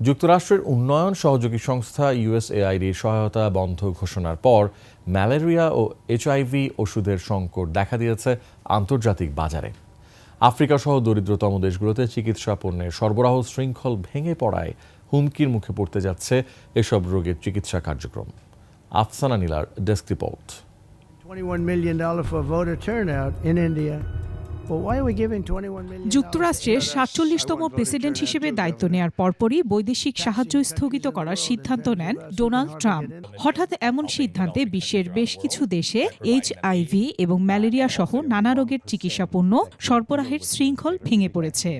যুক্তরাষ্ট্রের উন্নয়ন সহযোগী সংস্থা ইউএসএআইডির সহায়তা বন্ধ ঘোষণার পর ম্যালেরিয়া ও এইচআইভি ওষুধের সংকট দেখা দিয়েছে আন্তর্জাতিক বাজারে আফ্রিকা সহ দরিদ্রতম দেশগুলোতে চিকিৎসা পণ্যের সরবরাহ শৃঙ্খল ভেঙে পড়ায় হুমকির মুখে পড়তে যাচ্ছে এসব রোগের চিকিৎসা কার্যক্রম আফসানা নীলার desk report $21 million for voter. যুক্তরাষ্ট্রের সাতচল্লিশতম প্রেসিডেন্ট হিসেবে দায়িত্ব নেয়ার পরপরই বৈদেশিক সাহায্য স্থগিত করার সিদ্ধান্ত নেন ডোনাল্ড ট্রাম্প। হঠাৎ এমন সিদ্ধান্তে বিশ্বের বেশ কিছু দেশে এইচআইভি এবং ম্যালেরিয়া সহ নানা রোগের চিকিৎসা পণ্য সরবরাহের শৃঙ্খল ভেঙে পড়েছে।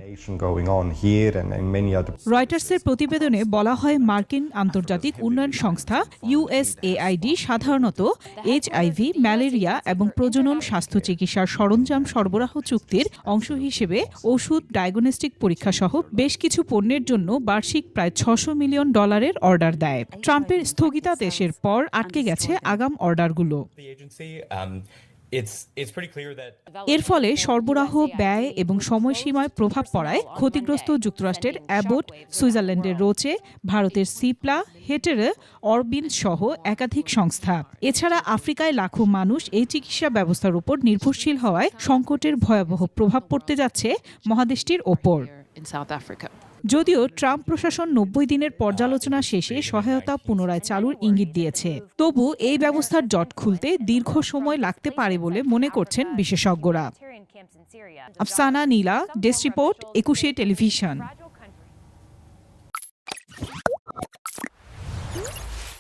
রয়টার্সের প্রতিবেদনে বলা হয় মার্কিন আন্তর্জাতিক উন্নয়ন সংস্থা ইউএসএআইডি সাধারণত এইচআইভি ম্যালেরিয়া এবং প্রজনন স্বাস্থ্য চিকিৎসার সরঞ্জাম সরবরাহ চুক্তির অংশ হিসেবে ওষুধ, ডায়াগনস্টিক পরীক্ষা সহ বেশ কিছু পণ্যের জন্য বার্ষিক প্রায় ছশো মিলিয়ন ডলারের অর্ডার দেয়। ট্রাম্পের স্থগিতাদেশের পর আটকে গেছে আগাম অর্ডারগুলো। The agency. It's it's pretty clear that এর ফলে সরবরাহ ব্যয় এবং সময়সীমায় প্রভাব পড়ায় ক্ষতিগ্রস্ত যুক্তরাষ্ট্রের অ্যাবট সুইজারল্যান্ডের রোচে ভারতের সিপলা হেটেরে অরবিন সহ একাধিক সংস্থা এছাড়া আফ্রিকায় লাখো মানুষ এই চিকিৎসা ব্যবস্থার উপর নির্ভরশীল হওয়ায় সংকটের ভয়াবহ প্রভাব পড়তে যাচ্ছে মহাদেশটির ওপর in South Africa. যদিও ট্রাম্প প্রশাসন নব্বই দিনের পর্যালোচনা শেষে সহায়তা পুনরায় চালুর ইঙ্গিত দিয়েছে। তবু এই ব্যবস্থার জট খুলতে দীর্ঘ সময় লাগতে পারে বলে মনে করছেন বিশেষজ্ঞরা। Afsana Nila, desk report, Ekushey television.